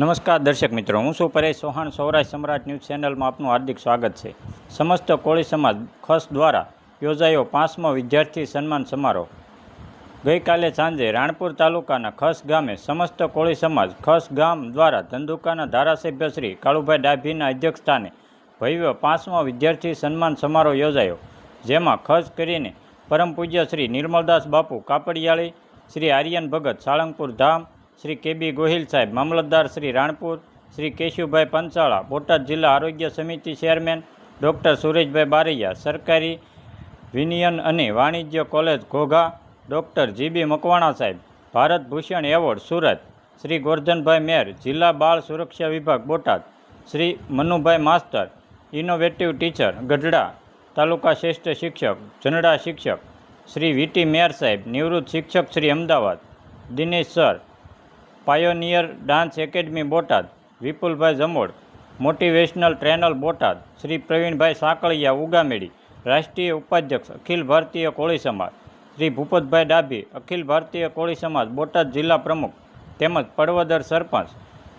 નમસ્કાર દર્શક મિત્રો, હું છું પરેશ ચૌહાણ, સૌરાષ્ટ્ર સમ્રાટ ન્યૂઝ ચેનલમાં આપનું હાર્દિક સ્વાગત છે. સમસ્ત કોળી સમાજ ખસ દ્વારા યોજાયો પાંચમો વિદ્યાર્થી સન્માન સમારોહ. ગઈકાલે સાંજે રાણપુર તાલુકાના ખસ ગામે સમસ્ત કોળી સમાજ ખસ ગામ દ્વારા ધંધુકાના ધારાસભ્ય શ્રી કાળુભાઈ ડાભીના અધ્યક્ષસ્થાને ભવ્ય પાંચમો વિદ્યાર્થી સન્માન સમારોહ યોજાયો, જેમાં ખસ કરીને પરમ પૂજ્ય શ્રી નિર્મલદાસ બાપુ કાપડિયાળી, શ્રી આર્યન ભગત સાળંગપુર ધામ શ્રી કેબી ગોહિલ સાહેબ, મામલતદાર શ્રી રાણપુર, શ્રી કેશુભાઈ પંચાળા, બોટાદ જિલ્લા આરોગ્ય સમિતિ ચેરમેન ડૉક્ટર સુરેશભાઈ બારૈયા, સરકારી વિનિયન અને વાણિજ્ય college Ghogha, doctor GB Makwana સાહેબ, ભારત ભૂષણ એવોર્ડ, સુરત, શ્રી ગોરધનભાઈ મેર, જિલ્લા બાળ સુરક્ષા વિભાગ, Botad, Shri Manubhai Master, innovative teacher, Gadhada, તાલુકા શ્રેષ્ઠ શિક્ષક, જનડા શિક્ષક, શ્રી વીટી મેર સાહેબ, નિવૃત્ત શિક્ષક Shri Ahmedabad, Dinesh sir pioneer dance academy Botad, Vipulbhai Jamod, motivational trainer Botad, Shri Pravinbhai Sankaliya Ugamedi, રાષ્ટ્રીય ઉપાધ્યક્ષ અખિલ ભારતીય કોળી સમાજ, શ્રી ભૂપતભાઈ ડાભી, અખિલ ભારતીય કોળી સમાજ બોટાદ જિલ્લા પ્રમુખ, તેમજ પડવદર સરપંચ,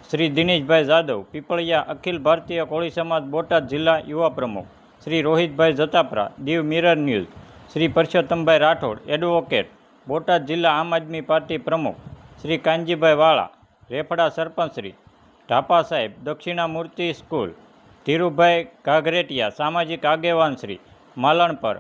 શ્રી દિનેશભાઈ જાદવ, પીપળિયા અખિલ ભારતીય કોળી સમાજ બોટાદ જિલ્લા યુવા પ્રમુખ, Shri Rohitbhai Jatapara, Diu mirror news, Shri Parsottambhai Rathod, advocate, Botad જિલ્લા આમ આદમી પાર્ટી પ્રમુખ શ્રી કાનજીભાઈ વાળા, રેફડા સરપંચશ્રી ઢાપા સાહેબ, દક્ષિણામૂર્તિ સ્કૂલ, ધીરુભાઈ ઘાઘરેટિયા, સામાજિક આગેવાન શ્રી માલણપર,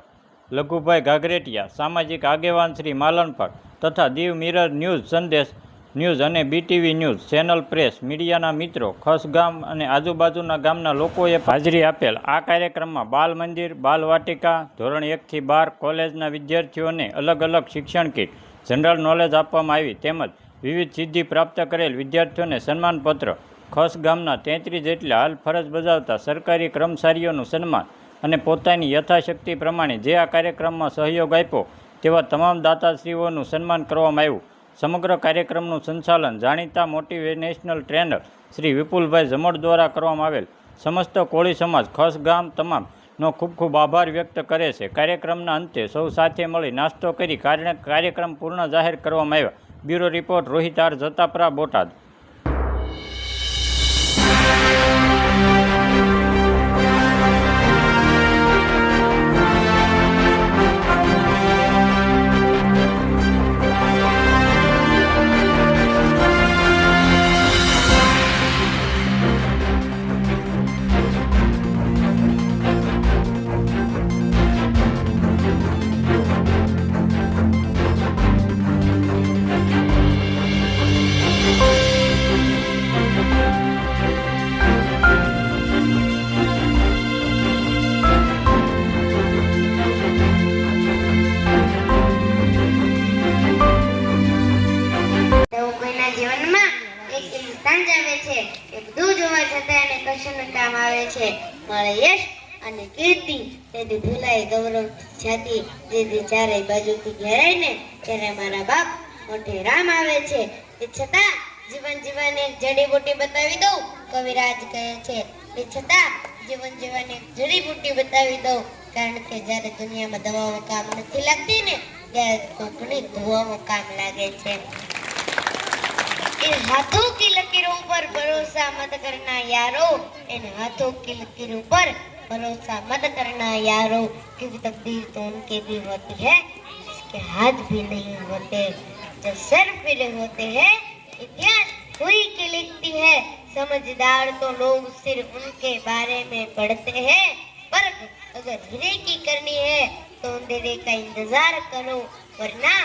લઘુભાઈ ઘાઘરેટિયા, સામાજિક આગેવાન શ્રી માલણપર તથા Diu mirror news Sandesh news અને બીટીવી ન્યૂઝ ચેનલ પ્રેસ મીડિયાના મિત્રો, ખસ ગામ અને આજુબાજુના ગામના લોકોએ હાજરી આપેલ આ કાર્યક્રમમાં બાલ મંદિર, બાલ વાટિકા, ધોરણ એકથી બાર કોલેજના વિદ્યાર્થીઓને અલગ અલગ શિક્ષણ કીટ જનરલ નોલેજ આપવામાં આવી તેમજ વિવિધ સિદ્ધિ પ્રાપ્ત કરેલ વિદ્યાર્થીઓને સન્માનપત્ર, ખસ ગામના તેત્રીસ જેટલા હાલ ફરજ બજાવતા સરકારી કર્મચારીઓનું સન્માન અને પોતાની યથાશક્તિ પ્રમાણે જે આ કાર્યક્રમમાં સહયોગ આપ્યો તેવા તમામ દાતાશ્રીઓનું સન્માન કરવામાં આવ્યું. સમગ્ર કાર્યક્રમનું સંચાલન જાણીતા મોટિવેશનલ ટ્રેનર શ્રી વિપુલભાઈ જમડ દ્વારા કરવામાં આવેલ. સમસ્ત કોળી સમાજ, ખસ ગામ તમામનો ખૂબ ખૂબ આભાર વ્યક્ત કરે છે. કાર્યક્રમના અંતે સૌ સાથે મળી નાસ્તો કરી કાર્ય- કાર્યક્રમ પૂર્ણ જાહેર કરવામાં આવ્યો. Bureau report Rohit R Jatapara Botad. જાણ જામે છે. એ બધું જોવા છતાં એને કશુંનું આવે છે. મળે યશ અને કીર્તિ. તેથી ભૂલાય ગૌરવ જાતિ. જેથી ચારે બાજુથી ઘેરાઈને ત્યારે મારા બાપ મોટે રામ આવે છે. એ છતાં જીવન જીવન એક બતાવી દઉં, કવિરાજ કહે છે. એ છતાં જીવન જીવન એક બતાવી દઉં, કારણ કે જ્યારે દુનિયામાં દવાઓ કામ નથી લાગતી ને, ત્યારે કોકની ધોવામાં કામ લાગે છે. એ હાથો કે लकीरों पर भरोसा मत करना यारो इन हाथों की लकीरों पर भरोसा मत करना यारो क्योंकि तकदीर तो उनके भी होती है जिसके हाथ भी नहीं होते जो सर फिरे होते हैं इतिहास हुई की लिखती है समझदार तो लोग सिर्फ़ उनके बारे में पढ़ते हैं पर अगर हीरे की करनी है तो अंधेरे का इंतज़ार करो वरना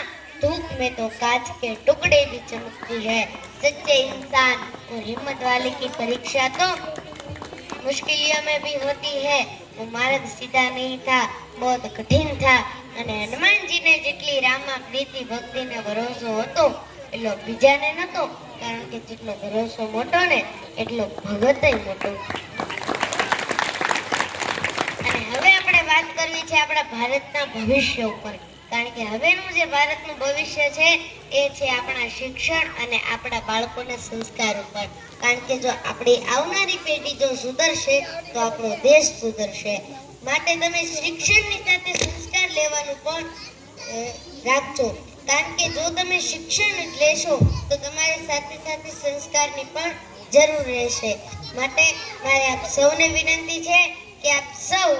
धूप में तो कांच के टुकड़े भी चमकती है सच्चे इंसान और हिम्मत वाले की परीक्षा तो मुश्किलों में भी होती है वो मार्ग सीधा नहीं था बहुत कठिन था અને હનુમાનજીને જેટલી રામા પ્રીતિ ભક્તિને ભરોસો હતો એટલો બીજાને નહોતો કારણ કે જેટલો ભરોસો મોટો ને એટલો ભગતય મોટો અને હવે આપણે વાત કરવી છે આપણા ભારતના ભવિષ્ય ઉપર કારણ કે હવેનું જે ભારતનું ભવિષ્ય છે, એ છે આપણા શિક્ષણ અને આપણા બાળકોના સંસ્કાર ઉપર. કારણ કે જો આપણી આવનારી પેઢી જો સુધરશે, તો આપણો દેશ સુધરશે. માટે તમે શિક્ષણની સાથે સંસ્કાર લેવાનું પણ રાખજો. કારણ કે જો તમે શિક્ષણ લેશો, તો તમારી સાથે સાથે સંસ્કારની પણ જરૂર રહેશે. માટે મારે આપ સૌને વિનંતી છે કે આપ સૌ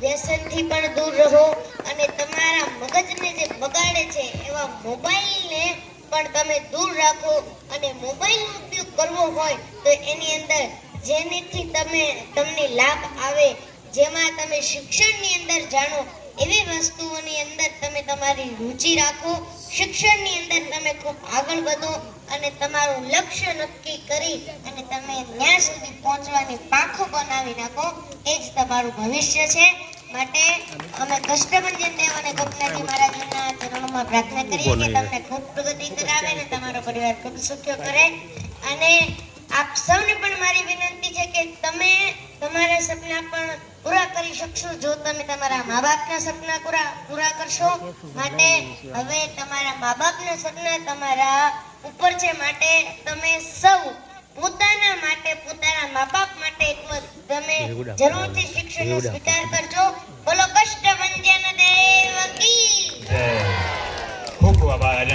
વ્યસનથી પણ દૂર રહો અને તમારા મગજને જે બગાડે છે એવા મોબાઈલને પણ તમે દૂર રાખો અને મોબાઈલનો ઉપયોગ કરવો હોય તો એની અંદર જેનેથી તમે તમને લાભ આવે, જેમાં તમે શિક્ષણની અંદર જાણો એવી વસ્તુઓની અંદર તમે તમારી રુચિ રાખો શિક્ષણની અંદર તમે ખૂબ આગળ વધો અને તમારું લક્ષ્ય નક્કી કરી અને તમે ત્યાં સુધી પહોંચવાની પાંખો બનાવી નાખો એ જ તમારું ભવિષ્ય છે. માટે અમે કષ્ટભંજન દેવ અને ગોપનાથજી મહારાજના ચરણોમાં પ્રાર્થના કરીએ કે તમને ખૂબ પ્રગતિ કરાવે અને તમારો પરિવાર ખૂબ સુખ્યો કરે. અને આપ સૌને પણ મારી વિનંતી છે કે તમે તમારા સપના પણ પૂરા કરી શકશો. જો તમે તમારા મા બાપના સપના પૂરા પૂરા કરશો, માટે હવે તમારા મા બાપના સપના તમારા ઉપર છે. માટે તમે સૌ પોતાના માટે, પોતાના મા બાપ માટે તમે જરૂરથી શિક્ષણનો સ્વીકાર કરજો. બોલો કષ્ટ વંજ્યન દેવ કી. ખૂબ આભાર.